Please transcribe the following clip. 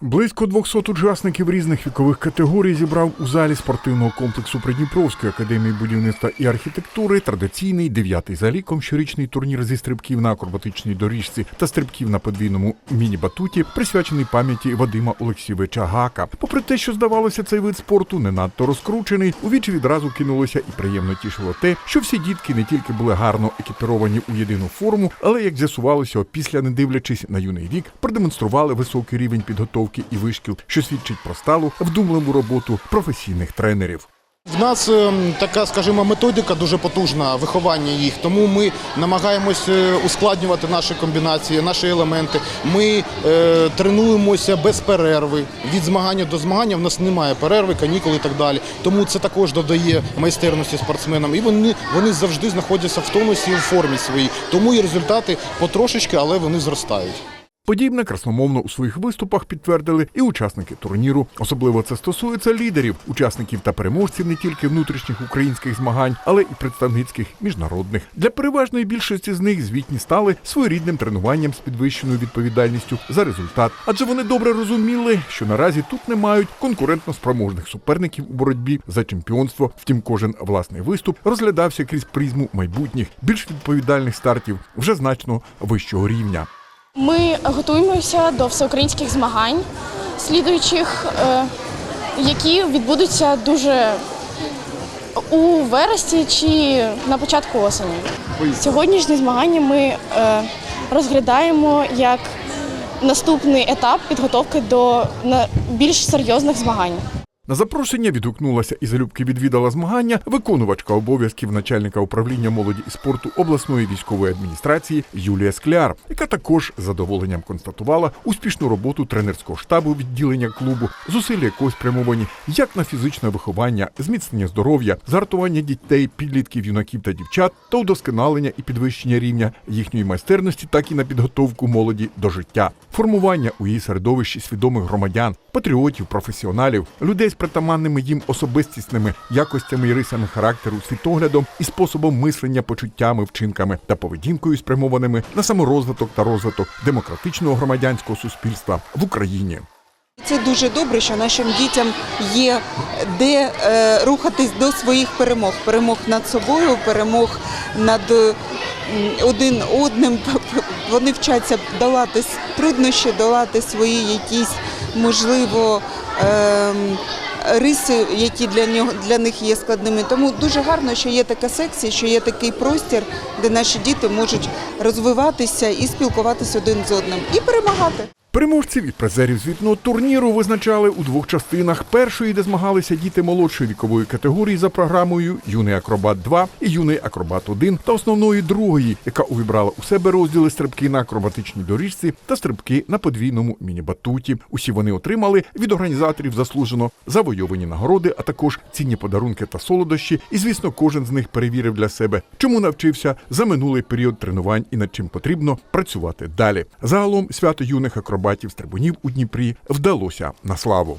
Близько 200 учасників різних вікових категорій зібрав у залі спортивного комплексу Придніпровської академії будівництва і архітектури традиційний дев'ятий за ліком щорічний турнір зі стрибків на акробатичній доріжці та стрибків на подвійному міні-батуті, присвячений пам'яті Вадима Олексійовича Гака. Попри те, що здавалося, цей вид спорту не надто розкручений, у вічі відразу кинулося і приємно тішило те, що всі дітки не тільки були гарно екіпіровані у єдину форму, але як з'ясувалося, опісля, не дивлячись на юний вік, продемонстрували високий рівень підготовки і вишкіл, що свідчить про сталу вдумливу роботу професійних тренерів. В нас ем, така, скажімо, методика дуже потужна виховання їх, тому ми намагаємось е, ускладнювати наші комбінації, наші елементи. Ми е, тренуємося без перерви. Від змагання до змагання в нас немає перерви, канікул і так далі. Тому це також додає майстерності спортсменам. І вони, вони завжди знаходяться в тонусі в формі своїй. Тому і результати потрошечки, але вони зростають. Подібне красномовно у своїх виступах підтвердили і учасники турніру. Особливо це стосується лідерів, учасників та переможців не тільки внутрішніх українських змагань, але і представницьких міжнародних. Для переважної більшості з них звітні стали своєрідним тренуванням з підвищеною відповідальністю за результат, адже вони добре розуміли, що наразі тут не мають конкурентно спроможних суперників у боротьбі за чемпіонство. Втім, кожен власний виступ розглядався крізь призму майбутніх більш відповідальних стартів вже значно вищого рівня. Ми готуємося до всеукраїнських змагань, слідуючих, е, які відбудуться дуже у вересні чи на початку осені. Сьогоднішні змагання ми е, розглядаємо як наступний етап підготовки до більш серйозних змагань. На запрошення відгукнулася і залюбки відвідала змагання виконувачка обов'язків начальника управління молоді і спорту обласної військової адміністрації Юлія Скляр, яка також з задоволенням констатувала успішну роботу тренерського штабу відділення клубу, зусилля якого спрямовані як на фізичне виховання, зміцнення здоров'я, згартування дітей, підлітків, юнаків та дівчат та удосконалення і підвищення рівня їхньої майстерності, так і на підготовку молоді до життя, формування у її середовищі свідомих громадян, патріотів, професіоналів, людей притаманними їм особистісними якостями і рисами характеру, світоглядом і способом мислення, почуттями, вчинками та поведінкою, спрямованими на саморозвиток та розвиток демократичного громадянського суспільства в Україні. Це дуже добре, що нашим дітям є де е, рухатись до своїх перемог. Перемог над собою, перемог над один одним. Вони вчаться долати труднощі, долати свої якісь, можливо, ем, риси, які для нього для них є складними. Тому дуже гарно, що є така секція, що є такий простір, де наші діти можуть розвиватися і спілкуватися один з одним, і перемагати. Переможців і призерів звітного турніру визначали у двох частинах. Першої, де змагалися діти молодшої вікової категорії за програмою Юний акробат 2 і Юний акробат 1 та основної другої, яка увібрала у себе розділи стрибки на акробатичній доріжці та стрибки на подвійному міні-батуті. Усі вони отримали від організаторів заслужено завойовані нагороди, а також цінні подарунки та солодощі. І звісно, кожен з них перевірив для себе, чому навчився за минулий період тренувань і над чим потрібно працювати далі. Загалом свято юних акробатів стрибунів у Дніпрі вдалося на славу.